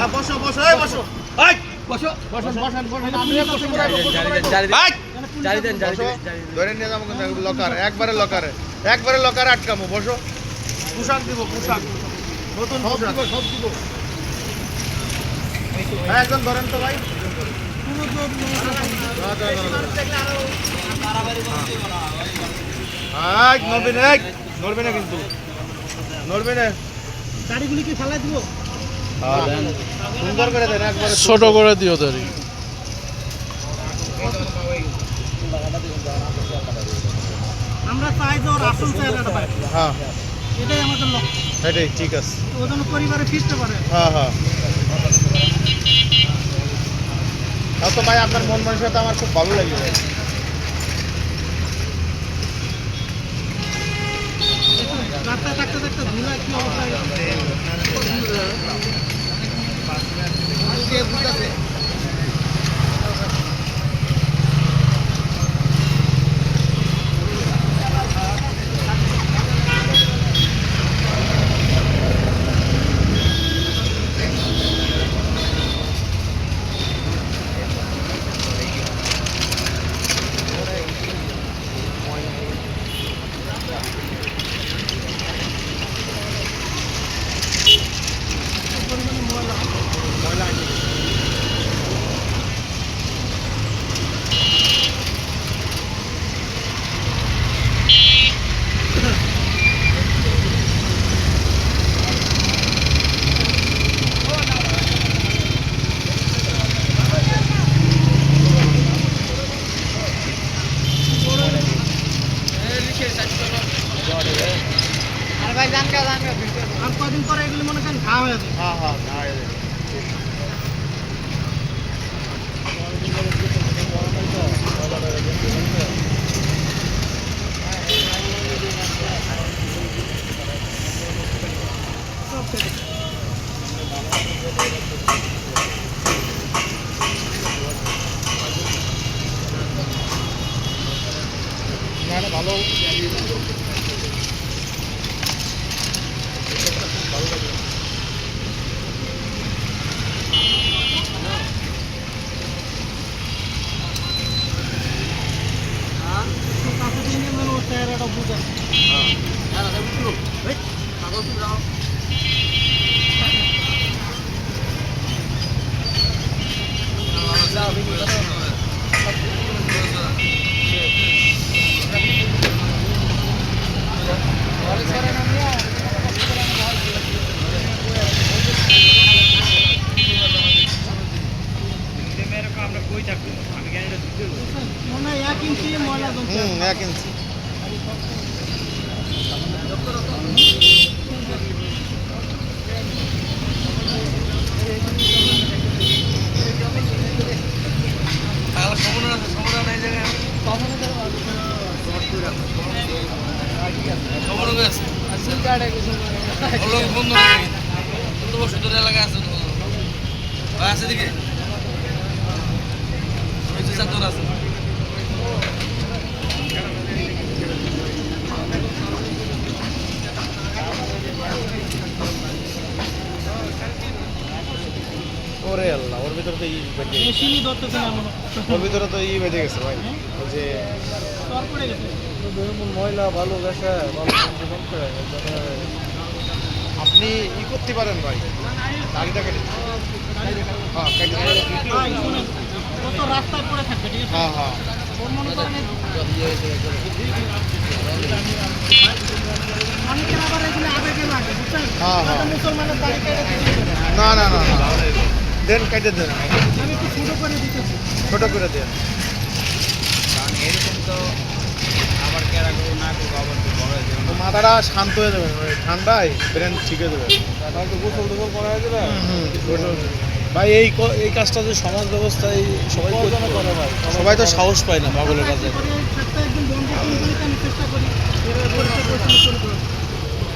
হ্যাঁ, বসো বসো এই বসো এই বসো বসেন বসেন বসেন আপনি বসে! জারি দেন জারি দেন জারি ধরে নিয়ে যাব লকার একবারে লকারে একবারে লকারে আটকামো বসো পোশাক দিব পোশাক নতুন পোশাক সব দিব একজন ধরেন তো ভাই নড়বি না এই, না কিন্তু নড়বি না গাড়িগুলি কি ফেলাই দিব সুন্দর করে দেন একবারে ছোট করে দিও তারি। আমরা চাই যে ওর আসল চেহারাটা পাই হ্যাঁ। এটাই আমাদের লক্ষ্য। সেটাই ঠিক আছে। ও যেন পরিবারে ফিরতে পারে। হ্যাঁ হ্যাঁ। তাও তো ভাই আপনার মন মানসিকতা আমার খুব ভালো লাগে ভাই। রাস্তায় থাকতে থাকতে ধুলা কি অবস্থা বুঝতেছে আর কদিন পরে এগুলি মনে করেন ঘা হয়ে যাবে হ্যাঁ হ্যাঁ না, ভালো তো কাছে দিয়ে নিয়ে যেন ওর চেহারাটা বুঝে হয় এক ইঞ্চি। ময়লা জমছে হুম ওরে আল্লাহ ওর ভিতরে তো ই বেঁচে গেছে। ওর ভিতরে তো ই বেঁচে গেছে ভাই ওই যে ময়লা ভালো গেছে আপনি ই করতে পারেন ভাই দাড়িটা কেটে হ্যাঁ হ্যাঁ হ্যাঁ হ্যাঁ, হ্যাঁ। না না না না। দেন কেটে দেন। আমি একটু ছোটো করে দিতেছি। ছোট করে দেন। তো মাথাটা শান্ত হয়ে যাবে মানে ঠান্ডায় ব্রেন ঠিক হয়ে যাবে। গোসল টোসল করা হয়ে যাবে? ভাই এই এই কাজটা যে সমাজ ব্যবস্থায় সবাই সবাই তো সাহস পায় না পাগলের কাছে। করে করি করে।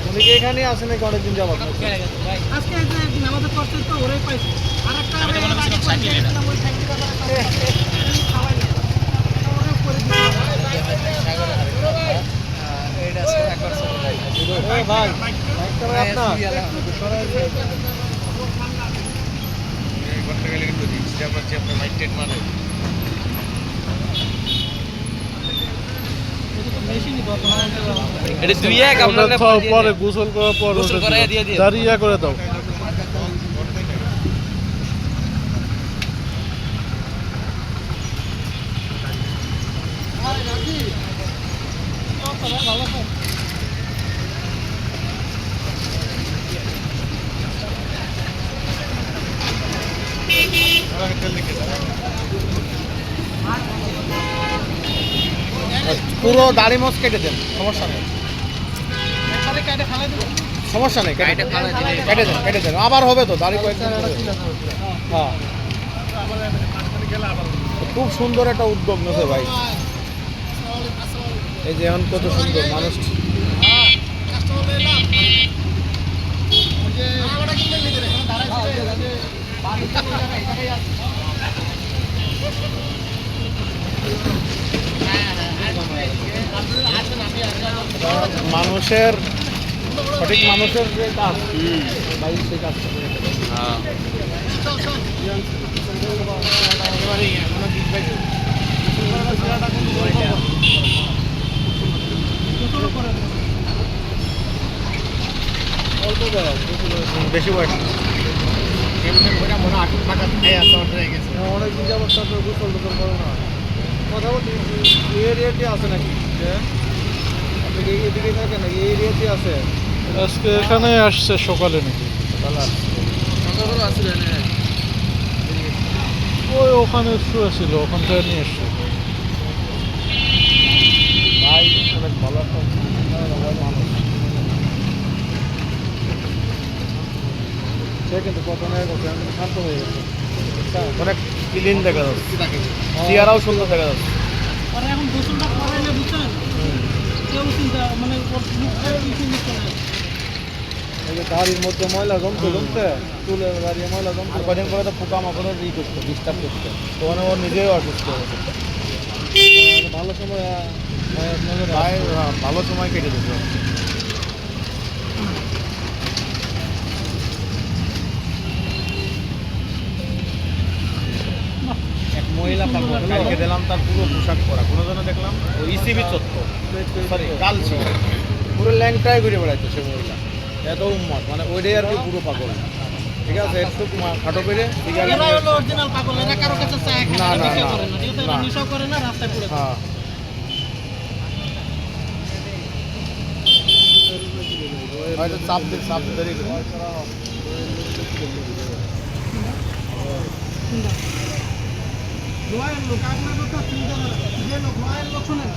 উনি কি এখানে আসেন নাকি অনেকদিন যাবত? আজকে একদিন আমাদের কষ্ট তো ওরাই পাইছে। আপনার এটা দুই এক খাও পরে গোসল করার পর দাঁড়িয়ে করে দাও ভালো তো পুরো দাড়ি মোচ কেটে দেন, সমস্যা নেই। সমস্যা নেই, কেটে দেন। কেটে দেন আবার হবে তো, দাড়ি কয়েকদিন। হ্যাঁ। খুব সুন্দর একটা উদ্যোগ নেছে ভাই। এই যে এখন কত সুন্দর মানুষ। মানুষের সঠিক মানুষের যে কাজ ভাই সেই কাজটা করে বেশি বয়স না। অনেকদিন যাবত তারপরে গোসল টোসল করো না। কথা এই এরিয়াতে আছে নাকি? যে? আপনি কি এদিকে থাকেন নাকি? এই এরিয়াতে আছে? আজকে এখানে আসছে সকালে নাকি? তাহলে আসছে। ওই ওখানে শুয়ে ছিল ওখান থেকে নিয়ে এসছে। ভাই অনেক ভালো সে কিন্তু প্রথমে শান্ত হয়ে গেছে। অনেক ক্লিন দেখা যাচ্ছে। চেয়ারাও সুন্দর দেখা যাচ্ছে। এখন গোসলটা করাইলে বুঝছেন? কেউ চিন্তা মানে ওর মুখটা কিছু নিচ্ছে না। এই যে গাড়ির মধ্যে ময়লা জমতে জমতে চুলে দাঁড়িয়ে ময়লা জমতে কদিন করে তো পোকা মাকড়ের ই করতো ডিস্টার্ব করতো তখন ও নিজেও অসুস্থ হয়ে ভালো সময় হ্যাঁ, ভালো সময় কেটে দিতে দিলাম তার পুরো পোশাক পরা। কোনো জন্য দেখলাম ওই ইসিবি চত্বর। সরি কালচি পুরো ল্যাংটাই ঘুরে বেড়াইতো সে মহিলা। এত উম্মত মানে ওইটাই আর কি পুরো পাগল। ঠিক আছে একটু খাটো পেরে এরা হলো অরিজিনাল পাগল এরা কারও কাছে চায় না, না না, নেশা করে না। ঠিক আছে এরা না। নেশাও করে না রাস্তায় পড়ে হ্যাঁ। হয়তো চাপ দিয়ে চাপ ধরে গোয়ার লোক আপনার কথা চিন্তা করে যে লোক গোয়ার লোক শোনেন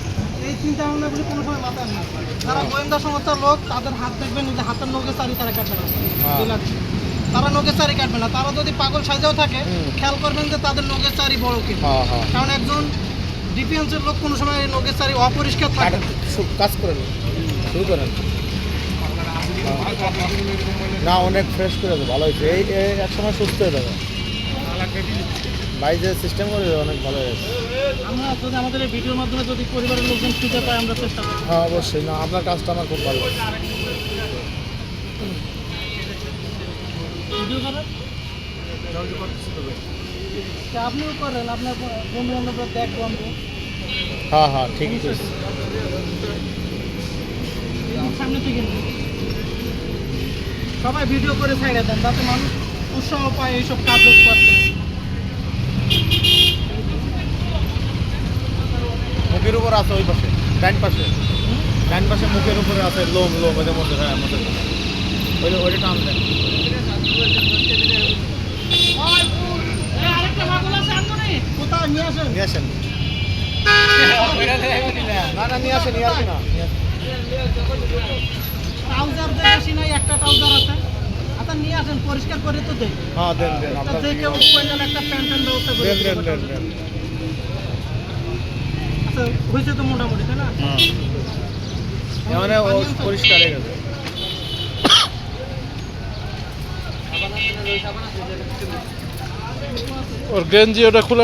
এই চিন্তা ভাবনাগুলি কোনো সময় মাথায় না। যারা গোয়েন্দা সংস্থার লোক তাদের হাত দেখবেন যে হাতের নখে চারি তারা কাটবে না। হ্যাঁ। তারা নখে চারি কাটবে না। তারা যদি পাগল সাজাও থাকে খেয়াল করবেন যে তাদের নখের চারি বড় কিন্তু হ্যাঁ হ্যাঁ। কারণ একজন ডিফেন্সের লোক কোনো সময় নখের চারি অপরিষ্কার থাকে কাজ করেন শুরু করেন। না অনেক ফ্রেশ করে দেবো ভালো হয়েছে। এই এক সময় সুস্থ হয়ে যাবে। ভাই যে সিস্টেম করে অনেক ভালো হয়েছে। আমরা যদি আমাদের এই ভিডিওর মাধ্যমে যদি পরিবারের লোকজন খুঁজে পাই আমরা চেষ্টা করব। হ্যাঁ অবশ্যই। না আপনার কাজটা আমার খুব ভালো ভিডিও করেন আপনিও করেন আপনার বন্ধু বান্ধবরা দেখব আমরা। হ্যাঁ হ্যাঁ ঠিক আছে সামনে থেকে সবাই ভিডিও করে ছাইড়ে দেন যাতে মানুষ উৎসাহ পায় এইসব কাজ করতে মুখের উপর আছে ওই পাশে ডাইন পাশে। ডাইন পাশে মুখের উপরে আছে লোম লোম ওদের মধ্যে হ্যাঁ মধ্যে। ওই ওইটা টান দেন। কোথায়? নিয়ে আসেন। নিয়ে আসেন। না না নিয়ে আসেন নিয়ে আসেন না। ট্রাউজার যে নাই একটা ট্রাউজার আছে। আচ্ছা নিয়ে আসেন পরিষ্কার করে তো দেখ হ্যাঁ দেন দেন আপনার যে কেউ কইলেন একটা প্যান্ট প্যান্ট ব্যবস্থা করে দেন দেন দেন দেন। আচ্ছা হয়েছে তো মোটামুটি তাই না? হ্যাঁ। মানে ও পরিষ্কার হয়ে গেছে। ওর গেঞ্জি ওটা খুলে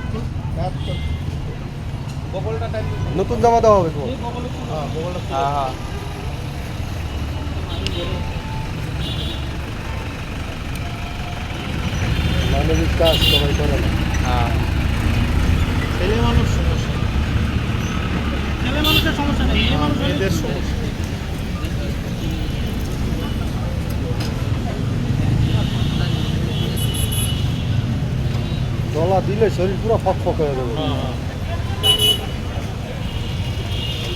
নতুন জামা দেওয়া হবে হ্যাঁ হ্যাঁ মানবিক কাজ সবাই করে না। হ্যাঁ। ছেলে মানুষ সমস্যা। ছেলে মানুষের সমস্যা নেই মেয়েদের সমস্যা। গলা দিলে শরীর পুরো ফক ফক হয়ে যাবে মেয়ে আছে এখানে ওর কি পোশাক আশাক দেওয়া লাগবে?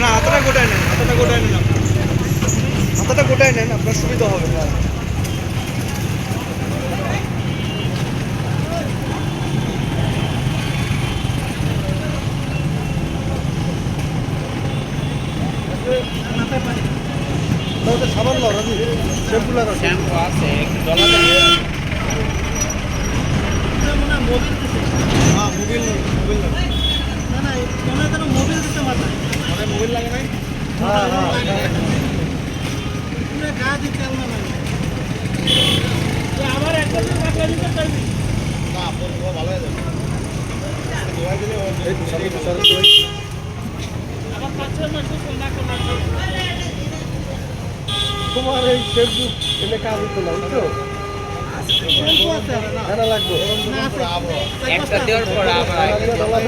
না হাতটা গোটায় নেন হাতটা গোটায় নেন। হাতটা গোটায় নেন আপনার সুবিধা হবে তাহলে সাবান লো রাজি শ্যাম্পু লাগা শ্যাম্পু আছে এটা মনে হয় মোবিল দিছে। হ্যাঁ মোবিল মোবিল লাগে না না এই মনে হয় যেন মোবিল দিতে মাথায় মানে মোবিল লাগে নাই হ্যাঁ হ্যাঁ পুরো গা দিয়ে তেল না লাগে আবার একটা দিন কাটলে দিতে চাইবি না আপনার ভালো হয়ে যাবে ধোয়া দিলে এই তো সারি সারি আবার পাঁচ ছয় মাস না করলে তোমার এই ফেসবুক এনে কাজ হতো না বুঝছ? একটা দেওয়ার পর আবার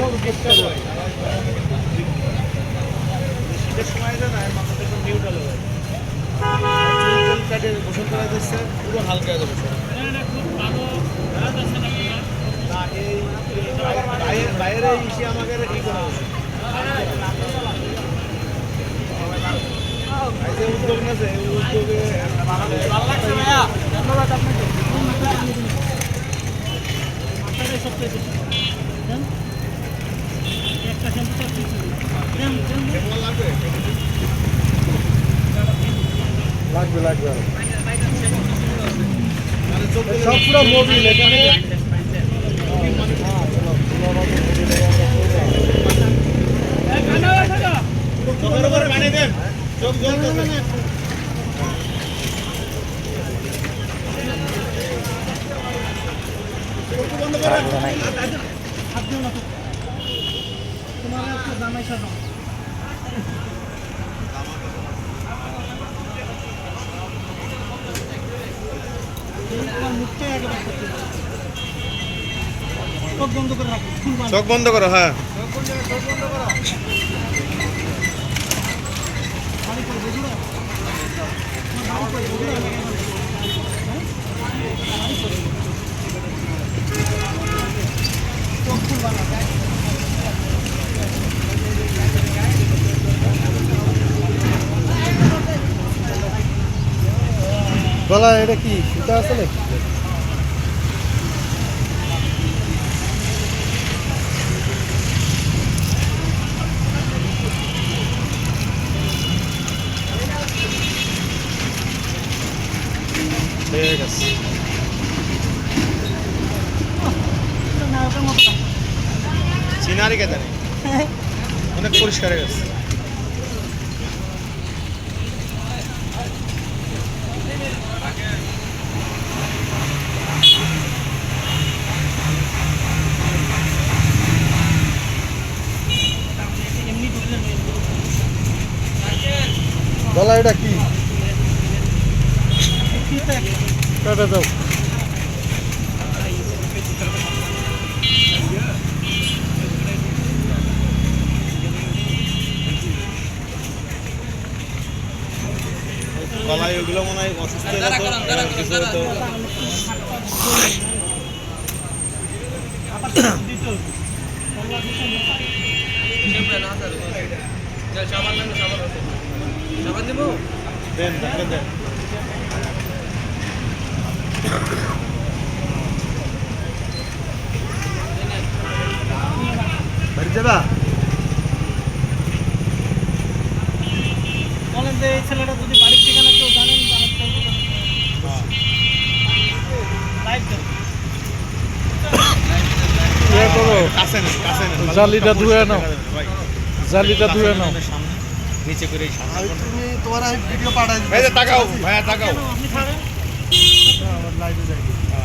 সময় না মাথাটা একটু নিউট্রাল হয়ে কাটে গোসল করা। যাচ্ছে পুরো হালকা না এই বাইরে বাইরে এসে আমাকে ই করা হয়েছে এই যে উদ্যোগ নেছে এই উদ্যোগে মাথাটাই সবচেয়ে বেশি দেন একটা শ্যাম্পু চার পিস দেন দেন দেন। কেমন লাগবে লাগবে সব পুরো মোবিল এখানে বানিয়ে দেন চোখ বন্ধ করে হাত দিও না তো। গলা এটা কি? সুতা আছে নাকি? ঠিক আছে। সিনারি কে জানে অনেক পরিষ্কার হয়ে গেছে গলা এটা কি ফিতে একটা। কেটে যাও কলাই ওগুলো মনে হয় অসুস্থ হয়ে যেত, এবার কিছু হতো। আবার দিতে হবে। কমলা দিতে হবে। সাবান নেন সাবান আছে সাবান দিব দেন তাকে দেন বাড়ি যাবা বলেন যে এই ছেলেটা যদি বাড়ির ঠিকানা কেউ জানেন জালিটা ধুয়ে নাও। জালিটা ধুয়ে নাও। নিচে করে সামনে। তুমি তোমার ভিডিও পাঠাই যে তাকাও ভাইয়া তাকাও। লাইভে যাই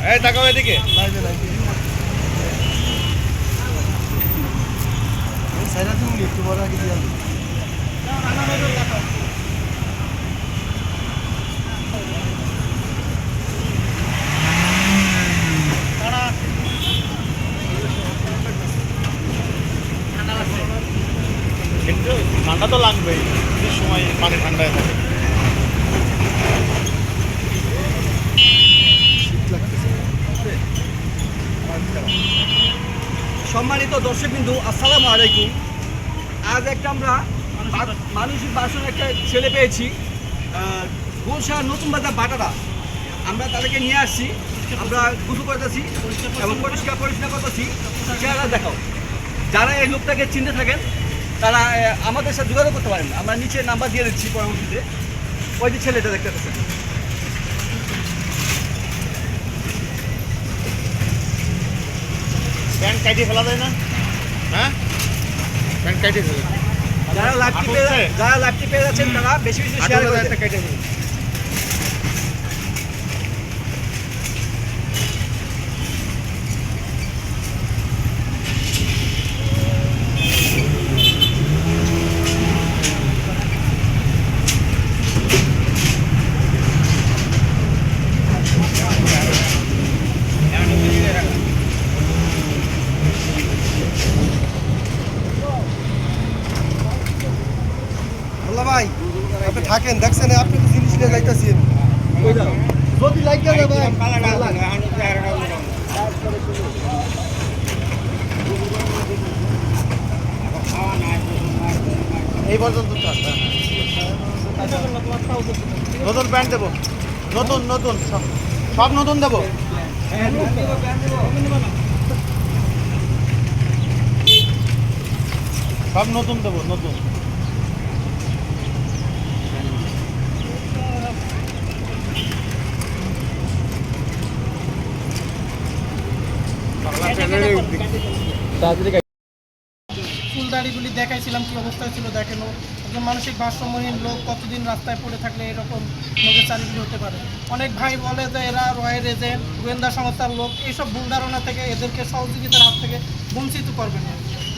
এই তাকাও এদিকে। লাইভে লাইভে সাইরা তুমি তোমার আগে দিয়ে আনব। রান্না বাইরে দেখাও দাঁড়া কিন্তু ঠান্ডা তো লাগবেই এই সময় পানি ঠান্ডায় থাকে সম্মানিত দর্শকবিন্দু আসসালামু আলাইকুম আজ একটা আমরা বা- মানসিক বাসন একটা ছেলে পেয়েছি। গুলশান নতুন বাজার বাটারা। আমরা তাদেরকে নিয়ে আসছি। আমরা গুছু করতেছি এবং পরিষ্কার পরিষ্কার করতেছি। চেহারা দেখাও। যারা এই লোকটাকে চিনতে থাকেন, তারা আমাদের সাথে যোগাযোগ করতে পারেন। আমরা নিচে নাম্বার দিয়ে দিচ্ছি পরবর্তীতে। ওই যে ছেলেটা দেখতে পাচ্ছেন। প্যান্ট কাটিয়ে ফেলা যায় না? হ্যাঁ? প্যান্ট কাটিয়ে ফেলে যারা লাভটি পেয়ে যারা লাভটি পেয়ে যাচ্ছেন তারা বেশি বেশি শেয়ার করে দেন। কাটিয়ে ফেলে মোল্লা ভাই আপনি থাকেন দেখছেন আপনি তো জিনিস নিয়ে যাইতেছেন। যদি লাইক করে ভাই এই পর্যন্ত হ্যাঁ। নতুন প্যান্ট দেবো। নতুন নতুন সব সব নতুন দেবো। সব নতুন দেবো নতুন। ফুলদাড়িগুলি দেখাইছিলাম, কি অবস্থায় ছিল দেখেন একজন মানসিক ভারসাম্যহীন লোক কতদিন রাস্তায় পড়ে থাকলে এরকম লোকের চারিগুলি হতে পারে? অনেক ভাই বলে যে এরা রয়ের এজেন্ট গোয়েন্দা সংস্থার লোক। এইসব ভুল ধারণা থেকে এদেরকে সহযোগিতার হাত থেকে বঞ্চিত করবেন না।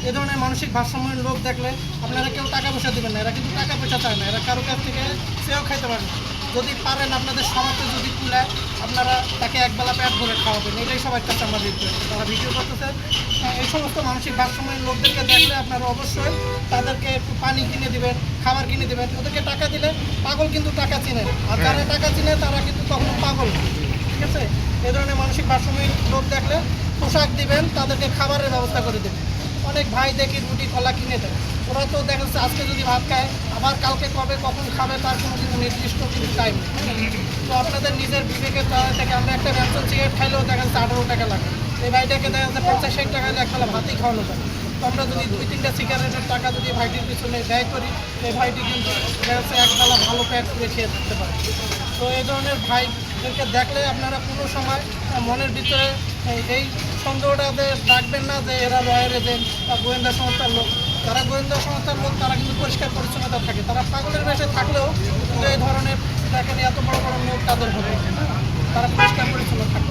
এ ধরনের মানসিক ভারসাম্যহীন লোক দেখলে আপনারা কেউ টাকা পয়সা দেবেন না। এরা কিন্তু টাকা পয়সা চায় না। এরা কারও কাছ থেকে সেও খাইতে পারেন না। যদি পারেন আপনাদের সমাজে যদি তুলে আপনারা তাকে একবেলা পেট ভরে খাওয়াবেন এটাই সবার কাছে আমরা রিকোয়েস্ট তারা ভিডিও করতেছে। হ্যাঁ, এই সমস্ত মানসিক ভারসাম্যহীন লোকদেরকে দেখলে আপনারা অবশ্যই তাদেরকে একটু পানি কিনে দেবেন খাবার কিনে দেবেন। ওদেরকে টাকা দিলে পাগল কিন্তু টাকা চিনে। আর যারা টাকা চিনে তারা কিন্তু তখন পাগল ঠিক আছে? এ ধরনের মানসিক ভারসাম্যহীন লোক দেখলে পোশাক দিবেন তাদেরকে খাবারের ব্যবস্থা করে দেবেন। অনেক ভাই দেখি রুটি, কলা কিনে দেয়। ওরা তো দেখা যাচ্ছে আজকে যদি ভাত খায়, আবার কালকে কবে কখন খাবে তার কোনো কিন্তু নির্দিষ্ট কিন্তু টাইম তো আপনাদের নিজের দ্বারা থেকে আমরা একটা ব্যবসা সিগারেট খাইলেও দেখা যাচ্ছে আঠারো টাকা লাগে। এই ভাইটাকে দেখা যাচ্ছে পঞ্চাশ ষাট টাকা দিয়ে একটা ভাতই খাওয়ানো যায়। তো আমরা যদি দুই তিনটা সিগারেটের টাকা যদি ভাইটির পিছনে ব্যয় করি এই ভাইটি কিন্তু দেখা যাচ্ছে একবেলা ভালো প্যাট করে খেয়ে থাকতে পারে। তো এই ধরনের ভাইদেরকে দেখলে আপনারা কোনো সময় মনের ভিতরে এই- সন্দেহটা সন্দেহটাতে রাখবেন না যে এরা লয়ার এজেন্ট বা গোয়েন্দা সংস্থার লোক। যারা গোয়েন্দা সংস্থার লোক, তারা কিন্তু পরিষ্কার পরিচ্ছন্নতা থাকে। তারা পাগলের বেশে থাকলেও কিন্তু এই ধরনের দেখেন এত বড় বড় লোক তাদের হবে তারা পরিষ্কার পরিচ্ছন্ন থাকে।